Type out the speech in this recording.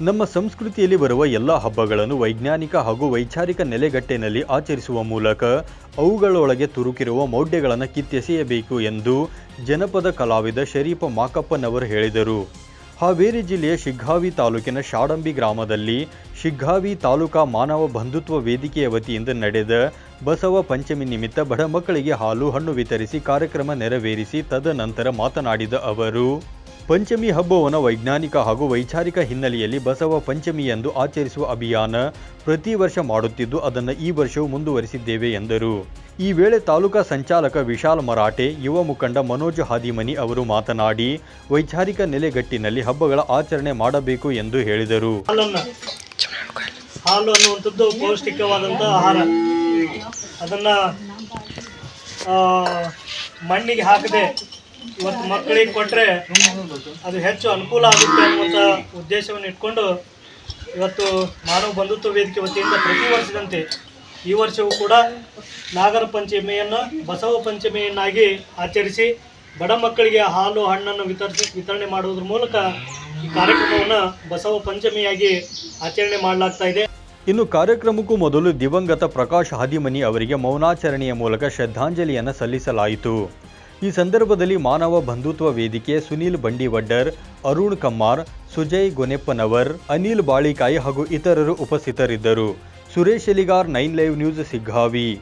ನಮ್ಮ ಸಂಸ್ಕೃತಿಯಲ್ಲಿ ಬರುವ ಎಲ್ಲ ಹಬ್ಬಗಳನ್ನು ವೈಜ್ಞಾನಿಕ ಹಾಗೂ ವೈಚಾರಿಕ ನೆಲೆಗಟ್ಟಿನಲ್ಲಿ ಆಚರಿಸುವ ಮೂಲಕ ಅವುಗಳೊಳಗೆ ತುರುಕಿರುವ ಮೌಢ್ಯಗಳನ್ನು ಕಿತ್ತೆಸೆಯಬೇಕು ಎಂದು ಜನಪದ ಕಲಾವಿದ ಶರೀಫ ಮಾಕಪ್ಪನವರು ಹೇಳಿದರು. ಹಾವೇರಿ ಜಿಲ್ಲೆಯ ಶಿಗ್ಗಾವಿ ತಾಲೂಕಿನ ಶಾಡಂಬಿ ಗ್ರಾಮದಲ್ಲಿ ಶಿಗ್ಗಾವಿ ತಾಲೂಕಾ ಮಾನವ ಬಂಧುತ್ವ ವೇದಿಕೆಯ ವತಿಯಿಂದ ನಡೆದ ಬಸವ ಪಂಚಮಿ ನಿಮಿತ್ತ ಬಡ ಮಕ್ಕಳಿಗೆ ಹಾಲು ಹಣ್ಣು ವಿತರಿಸಿ ಕಾರ್ಯಕ್ರಮ ನೆರವೇರಿಸಿ ತದನಂತರ ಮಾತನಾಡಿದ ಅವರು ಪಂಚಮಿ ಹಬ್ಬವನ್ನು ವೈಜ್ಞಾನಿಕ ಹಾಗೂ ವೈಚಾರಿಕ ಹಿನ್ನೆಲೆಯಲ್ಲಿ ಬಸವ ಪಂಚಮಿ ಎಂದು ಆಚರಿಸುವ ಅಭಿಯಾನ ಪ್ರತಿ ವರ್ಷ ಮಾಡುತ್ತಿದ್ದು, ಅದನ್ನು ಈ ವರ್ಷವೂ ಮುಂದುವರಿಸಿದ್ದೇವೆ ಎಂದರು. ಈ ವೇಳೆ ತಾಲೂಕಾ ಸಂಚಾಲಕ ವಿಶಾಲ್ ಮರಾಠೆ, ಯುವ ಮುಖಂಡ ಮನೋಜ್ ಹಾದಿಮನಿ ಅವರು ಮಾತನಾಡಿ, ವೈಚಾರಿಕ ನೆಲೆಗಟ್ಟಿನಲ್ಲಿ ಹಬ್ಬಗಳ ಆಚರಣೆ ಮಾಡಬೇಕು ಎಂದು ಹೇಳಿದರು. ಹಾಲು ಅನ್ನುವಂಥದ್ದು ಪೌಷ್ಟಿಕವಾದಂಥ ಆಹಾರ. ಅದನ್ನು ಮಣ್ಣಿಗೆ ಹಾಕದೆ ಇವತ್ತು ಮಕ್ಕಳಿಗೆ ಕೊಟ್ಟರೆ ಅದು ಹೆಚ್ಚು ಅನುಕೂಲ ಆಗುತ್ತೆ ಅನ್ನುವಂಥ ಉದ್ದೇಶವನ್ನು ಇಟ್ಕೊಂಡು ಇವತ್ತು ಮಾನವ ಬಂಧುತ್ವ ವೇದಿಕೆ ವತಿಯಿಂದ ಪ್ರತಿ ವರ್ಷದಂತೆ ಈ ವರ್ಷವೂ ಕೂಡ ನಾಗರ ಪಂಚಮಿಯನ್ನು ಬಸವ ಪಂಚಮಿಯನ್ನಾಗಿ ಆಚರಿಸಿ ಬಡ ಮಕ್ಕಳಿಗೆ ಹಾಲು, ಹಣ್ಣನ್ನು ವಿತರಿಸಿ ವಿತರಣೆ ಮಾಡುವುದರ ಮೂಲಕ ಈ ಕಾರ್ಯಕ್ರಮವನ್ನು ಬಸವ ಪಂಚಮಿಯಾಗಿ ಆಚರಣೆ ಮಾಡಲಾಗ್ತಾ ಇದೆ. ಇನ್ನು ಕಾರ್ಯಕ್ರಮಕ್ಕೂ ಮೊದಲು ದಿವಂಗತ ಪ್ರಕಾಶ್ ಹಾದಿಮನಿ ಅವರಿಗೆ ಮೌನಾಚರಣೆಯ ಮೂಲಕ ಶ್ರದ್ಧಾಂಜಲಿಯನ್ನು ಸಲ್ಲಿಸಲಾಯಿತು. ಈ ಸಂದರ್ಭದಲ್ಲಿ ಮಾನವ ಬಂಧುತ್ವ ವೇದಿಕೆ ಸುನೀಲ್ ಬಂಡಿವಡ್ಡರ್, ಅರುಣ್ ಕಮ್ಮಾರ್, ಸುಜಯ್ ಗೊನೆಪ್ಪನವರ್, ಅನಿಲ್ ಬಾಳಿಕಾಯಿ ಹಾಗೂ ಇತರರು ಉಪಸ್ಥಿತರಿದ್ದರು. Suresh Eligar, nine live news, Siggavi.